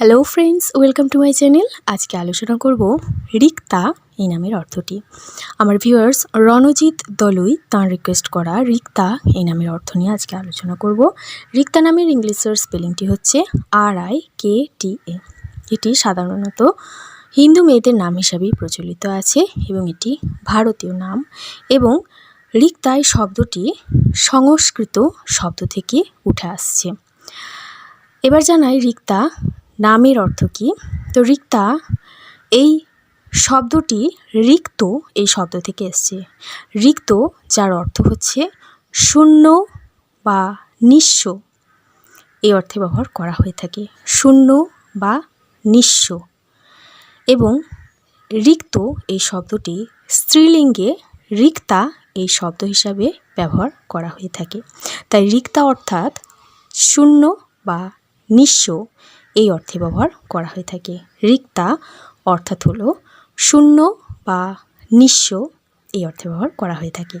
Hello friends welcome to my channel আজকে আলোচনা করব রিক্তা এই নামের অর্থটি। আমার ভিউয়ার্স রণজিৎ দলুই তাঁর রিকোয়েস্ট করা রিক্তা এই নামের অর্থ নিয়ে আজকে আলোচনা করব। রিক্তা নামের ইংলিশের স্পেলিংটি হচ্ছে আর আই কে টি এ এটি সাধারণত হিন্দু মেয়েদের নাম হিসাবেই প্রচলিত আছে এবং এটি ভারতীয় নাম এবং রিক্তায় শব্দটি সংস্কৃত শব্দ থেকে উঠে আসছে। এবার জানাই রিক্তা নামের অর্থ কী? তো রিক্তা, এই শব্দটি রিক্ত এই শব্দ থেকে এসছে। রিক্ত, যার অর্থ হচ্ছে শূন্য বা নিঃস্ব। এই অর্থে ব্যবহার করা হয়ে থাকে। শূন্য বা নিঃস্ব। এবং রিক্ত এই শব্দটি স্ত্রীলিঙ্গে রিক্তা এই শব্দ হিসাবে ব্যবহার করা হয়ে থাকে। তাই রিক্তা অর্থাৎ শূন্য বা নিঃস্ব। এই অর্থে ব্যবহার করা হয়ে থাকে। রিক্তা অর্থাৎ হলো শূন্য বা নিঃস্ব এই অর্থে ব্যবহার করা হয়ে থাকে।